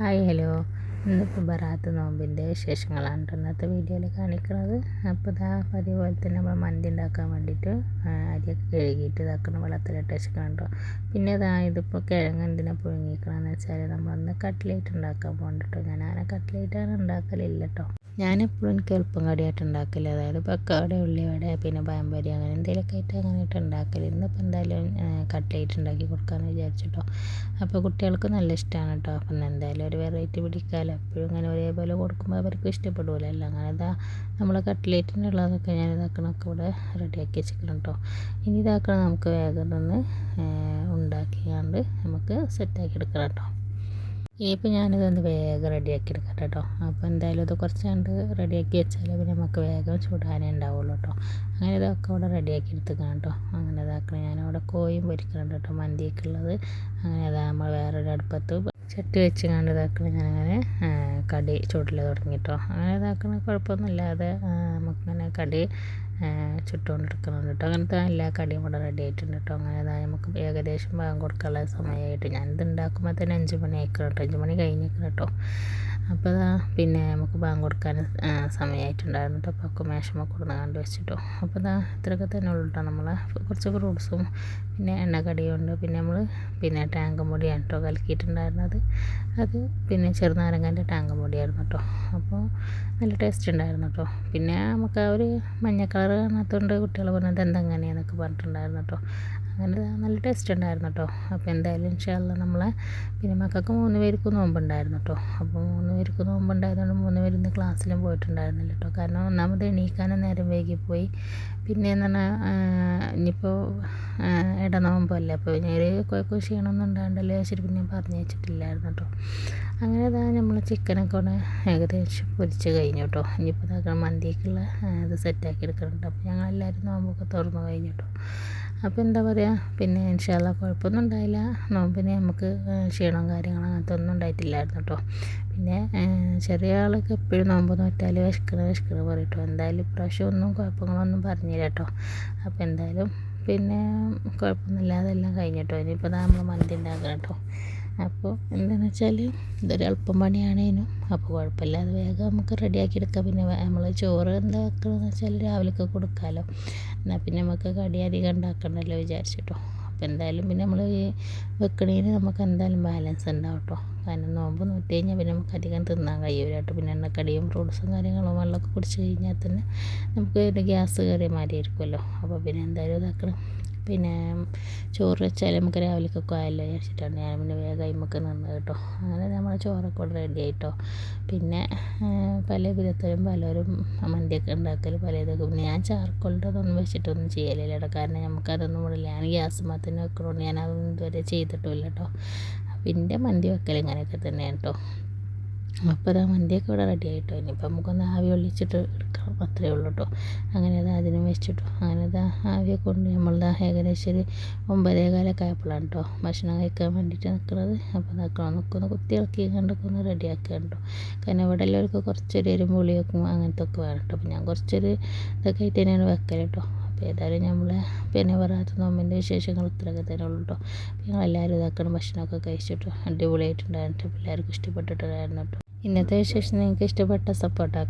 Hi hello. ഇന്നിപ്പോൾ ബറാത്ത് നോമ്പിന്റെ വിശേഷങ്ങളാണ് ഇന്നത്തെ വീഡിയോയിൽ കാണിക്കുന്നത്. അപ്പോൾ ഇതാ അതേപോലെ തന്നെ നമ്മൾ മന്തി ഉണ്ടാക്കാൻ വേണ്ടിയിട്ട് അരിയൊക്കെ കഴുകിയിട്ട് ഇതാക്കണം വെള്ളത്തിലിട്ട് വെച്ചിട്ടുണ്ടോ പിന്നെ ഇതാ ഇതിപ്പോൾ കിഴങ്ങ് എന്തിനാ പുഴുങ്ങിക്കണമെന്ന് വെച്ചാൽ നമ്മളൊന്ന് കട്ട്ലേറ്റ് ഉണ്ടാക്കാൻ പോകണ്ട കേട്ടോ. ഞാൻ അങ്ങനെ ഉണ്ടാക്കലില്ല കേട്ടോ. ഞാനെപ്പോഴും എനിക്ക് എളുപ്പം കടിയായിട്ട് ഉണ്ടാക്കൽ. അതായത് പക്കവട ഉള്ളിവട പിന്നെ പഴംപൊരി അങ്ങനെ എന്തെങ്കിലുമൊക്കെ ആയിട്ട് അങ്ങനെയായിട്ട് ഉണ്ടാക്കൽ ഇന്നിപ്പോൾ എന്തായാലും കട്ട്ലേറ്റ് ഉണ്ടാക്കി കൊടുക്കാമെന്ന് വിചാരിച്ചിട്ടോ. അപ്പോൾ കുട്ടികൾക്ക് നല്ല ഇഷ്ടമാണ് കേട്ടോ അപ്പം എന്തായാലും ഒരു വെറൈറ്റി പിടിക്കാമല്ലോ എപ്പോഴും ഇങ്ങനെ ഒരേപോലെ കൊടുക്കുമ്പോൾ അവർക്ക് ഇഷ്ടപ്പെടുമല്ലോ അങ്ങനെ ഇതാ നമ്മൾ കട്ട്ലേറ്റിനുള്ളതൊക്കെ ഞാൻ ഇതാക്കണമൊക്കെ ഇവിടെ റെഡിയാക്കി വെച്ചിരിക്കണം കേട്ടോ ഇനി ഇതാക്കണം നമുക്ക് വേഗം ഒന്ന് ഉണ്ടാക്കിയാണ്ട് നമുക്ക് സെറ്റാക്കി എടുക്കണം കേട്ടോ ഇനിയിപ്പോൾ ഞാനിതൊന്ന് വേഗം റെഡിയാക്കി എടുക്കട്ടെ കേട്ടോ. അപ്പോൾ എന്തായാലും ഇത് കുറച്ച് കണ്ട് റെഡിയാക്കി വെച്ചാലേ പിന്നെ നമുക്ക് വേഗം ചൂടാനേ ഉണ്ടാവുള്ളൂ കേട്ടോ. അങ്ങനെ ഇതൊക്കെ അവിടെ റെഡിയാക്കി എടുത്തേക്കണം കേട്ടോ. അങ്ങനെ ഇതാക്കണം. ഞാനവിടെ കോയും പൊരിക്കുന്നുണ്ട് കേട്ടോ. മന്തിയൊക്കെയുള്ളത് അങ്ങനെ അതാ നമ്മൾ വേറൊരു അടുപ്പത്ത് ചട്ടി വെച്ച് കണ്ട് ഇതാക്കണം. ഞാനങ്ങനെ കടി ചൂടിൽ തുടങ്ങി കേട്ടോ. അങ്ങനെ ഇതാക്കണ കുഴപ്പമൊന്നുമില്ലാതെ നമുക്കിങ്ങനെ കടി ചുട്ടുകൊണ്ടെടുക്കുന്നുണ്ട് കേട്ടോ അങ്ങനത്തെ എല്ലാ കടിയും ഇവിടെ റെഡി ആയിട്ടുണ്ട് കേട്ടോ അങ്ങനെ അതായത് നമുക്ക് ഏകദേശം ഭാഗം കൊടുക്കാനുള്ള സമയമായിട്ട് ഞാനിത് ഉണ്ടാക്കുമ്പോൾ തന്നെ അഞ്ച് മണി ആയിക്കണം കേട്ടോ അഞ്ച് മണി കഴിഞ്ഞിരിക്കണം കേട്ടോ അപ്പോൾ അതാ പിന്നെ നമുക്ക് ബാങ്ക് കൊടുക്കാൻ സമയമായിട്ടുണ്ടായിരുന്നു കേട്ടോ അപ്പോൾ കൊടുക്കാൻ കൊടുന്ന് കണ്ട് വെച്ചിട്ടോ അപ്പോൾ അതാ ഇത്രയൊക്കെ തന്നെ ഉള്ളൂ കേട്ടോ നമ്മൾ കുറച്ച് ഫ്രൂട്ട്സും പിന്നെ എണ്ണക്കടിയും ഉണ്ട് പിന്നെ നമ്മൾ പിന്നെ ടാങ്കും പൊടിയാണ് കേട്ടോ കലക്കിയിട്ടുണ്ടായിരുന്നത്. അത് പിന്നെ ചെറുനാരങ്ങന്റെ ടാങ്കും പൊടിയായിരുന്നു കേട്ടോ അപ്പോൾ നല്ല ടേസ്റ്റ് ഉണ്ടായിരുന്നു കേട്ടോ പിന്നെ നമുക്ക് ആ ഒരു മഞ്ഞ കളർ കാണാത്തതുകൊണ്ട് കുട്ടികൾ പറഞ്ഞത് എന്തെങ്ങനെയാണെന്നൊക്കെ പറഞ്ഞിട്ടുണ്ടായിരുന്നു കേട്ടോ അങ്ങനെ നല്ല ടേസ്റ്റ് ഉണ്ടായിരുന്നു കേട്ടോ അപ്പോൾ എന്തായാലും ഇൻഷാല്ല നമ്മളെ പിന്നെ മക്കൾക്ക് മൂന്ന് പേർക്ക് നോമ്പുണ്ടായിരുന്നു കേട്ടോ അപ്പോൾ മൂന്ന് പേർക്ക് നോമ്പുണ്ടായതുകൊണ്ട് മൂന്ന് പേര് ഇന്ന് ക്ലാസ്സിലും പോയിട്ടുണ്ടായിരുന്നില്ല കേട്ടോ കാരണം ഒന്നാമത് എണീക്കാനും നേരം വൈകിപ്പോയി. പിന്നെ എന്ന് പറഞ്ഞാൽ ഇനിയിപ്പോൾ ഇടനോമ്പല്ലേ. അപ്പോൾ ഒരു കുഴപ്പം ക്ഷീണമൊന്നും ഉണ്ടാകണ്ടല്ലോ വെച്ചിട്ട് പിന്നെ പറഞ്ഞു വെച്ചിട്ടില്ലായിരുന്നു കേട്ടോ അങ്ങനെ ഇതാ നമ്മൾ ചിക്കനൊക്കെ ഒന്ന് ഏകദേശം പൊരിച്ച് കഴിഞ്ഞു കേട്ടോ ഇനിയിപ്പോൾ ഇതാക്കണം മന്തിക്കുള്ള ഇത് സെറ്റാക്കി എടുക്കുന്നുണ്ട് അപ്പോൾ ഞങ്ങളെല്ലാവരും നോമ്പൊക്കെ തുറന്നു കഴിഞ്ഞു കേട്ടോ അപ്പോൾ എന്താ പറയുക പിന്നെ ഇൻഷാല്ല കുഴപ്പമൊന്നും ഉണ്ടായില്ല. നോമ്പിന് നമുക്ക് ക്ഷീണവും കാര്യങ്ങളും അങ്ങനത്തെ ഒന്നും ഉണ്ടായിട്ടില്ലായിരുന്നു കേട്ടോ പിന്നെ ചെറിയ ആളൊക്കെ എപ്പോഴും നോമ്പ് നോറ്റാൽ വിശക്കണ വിശക്കണ പറയട്ടോ എന്തായാലും ഇപ്രാവശ്യം ഒന്നും കുഴപ്പങ്ങളൊന്നും പറഞ്ഞില്ല കേട്ടോ അപ്പോൾ എന്തായാലും പിന്നെ കുഴപ്പമൊന്നുമില്ലാതെ എല്ലാം കഴിഞ്ഞിട്ടോ. ഇനിയിപ്പോൾ നമ്മൾ മന്തി ഉണ്ടാക്കണം കേട്ടോ അപ്പോൾ എന്താണെന്ന് വെച്ചാൽ ഇതൊരു എളുപ്പം പണിയാണേനും. അപ്പോൾ കുഴപ്പമില്ല അത് വേഗം നമുക്ക് റെഡിയാക്കി എടുക്കാം പിന്നെ നമ്മൾ ചോറ് എന്താ വെക്കണമെന്ന് വെച്ചാൽ രാവിലെയൊക്കെ കൊടുക്കാമല്ലോ എന്നാൽ പിന്നെ നമുക്ക് കടി അധികം ഉണ്ടാക്കണ്ടല്ലോ വിചാരിച്ചിട്ടോ. അപ്പോൾ എന്തായാലും പിന്നെ നമ്മൾ ഈ വെക്കണേന് നമുക്ക് എന്തായാലും ബാലൻസ് ഉണ്ടാവും കേട്ടോ കാരണം നോമ്പ് നോറ്റ് കഴിഞ്ഞാൽ പിന്നെ നമുക്ക് അധികം തിന്നാൻ കഴിയൂല കേട്ടോ. പിന്നെ എണ്ണക്കടിയും ഫ്രൂട്ട്സും കാര്യങ്ങളും വെള്ളമൊക്കെ കുടിച്ച് കഴിഞ്ഞാൽ തന്നെ നമുക്ക് ഗ്യാസ് കയറിയ മാതിരി ആയിരിക്കുമല്ലോ അപ്പോൾ പിന്നെ എന്തായാലും ഇതാക്കണം. പിന്നെ ചോറ് വെച്ചാൽ നമുക്ക് രാവിലേക്കൊക്കെ ആയല്ലോ വിചാരിച്ചിട്ടാണ്. ഞാൻ പിന്നെ വേഗം അതിമ്മക്ക് നിന്നത് കേട്ടോ. അങ്ങനെ നമ്മൾ ചോറൊക്കെ ഇവിടെ റെഡി ആയിട്ടോ. പിന്നെ പല വിധത്തിലും പലരും മന്തിയൊക്കെ ഉണ്ടാക്കൽ പല ഇതൊക്കെ പിന്നെ ഞാൻ ചാർക്കോളിന്റെതൊന്നും വെച്ചിട്ടൊന്നും ചെയ്യലില്ല കേട്ടോ. കാരണം നമുക്കതൊന്നും ഇവിടില്ല. ഞാൻ ഗ്യാസ് മാത്രമേ വെക്കണോണ്ട് ഞാൻ അതൊന്നും ഇതുവരെ ചെയ്തിട്ടില്ല കേട്ടോ. പിന്നെ മന്തി വെക്കൽ ഇങ്ങനെയൊക്കെ തന്നെയാണ് കേട്ടോ. അപ്പോൾ ഇതാ മന്തിയൊക്കെ ഇവിടെ റെഡി ആയിട്ടോ. ഇനിയിപ്പോൾ നമുക്കൊന്ന് ആവി ഒളിച്ചിട്ട് എടുക്കണം. അത്രയേ ഉള്ളൂ കേട്ടോ അങ്ങനെ അത് അതിനും വെച്ചിട്ടു. അങ്ങനെ ഇതാ ആവിയൊക്കെ കൊണ്ട് നമ്മളിതാ ഏകദേശം ഒരു ഒമ്പതേ കാലൊക്കെ ആയപ്പോഴാണ് കേട്ടോ ഭക്ഷണം കഴിക്കാൻ വേണ്ടിയിട്ട് നിൽക്കുന്നത് അപ്പോൾ നിൽക്കണം നമുക്കൊന്ന് കുത്തി ഇളക്കി കണ്ടൊക്കെ ഒന്ന് റെഡിയാക്കുക കേട്ടോ കാരണം ഇവിടെ എല്ലാവർക്കും കുറച്ചൊരു എരും വെക്കും അങ്ങനത്തെ ഒക്കെ വേണം കേട്ടോ അപ്പോൾ ഞാൻ കുറച്ചൊരു ഇതൊക്കെ ആയിട്ട് തന്നെയാണ് വെക്കൽ കേട്ടോ അപ്പോൾ ഏതായാലും നമ്മൾ പിന്നെ പറയാത്ത നോമ്പിന്റെ വിശേഷങ്ങൾ ഇത്രയൊക്കെ തന്നെ ഉള്ളൂ കേട്ടോ ഞങ്ങൾ എല്ലാവരും ഇതാക്കണം ഭക്ഷണമൊക്കെ കഴിച്ചിട്ടോ. അടിപൊളിയായിട്ടുണ്ടായിരുന്നു എല്ലാവർക്കും ഇഷ്ടപ്പെട്ടിട്ടുണ്ടായിരുന്നു കേട്ടോ ഇന്നത്തെ വിശേഷം നിങ്ങൾക്ക് ഇഷ്ടപ്പെട്ട സപ്പോർട്ടാക്കുക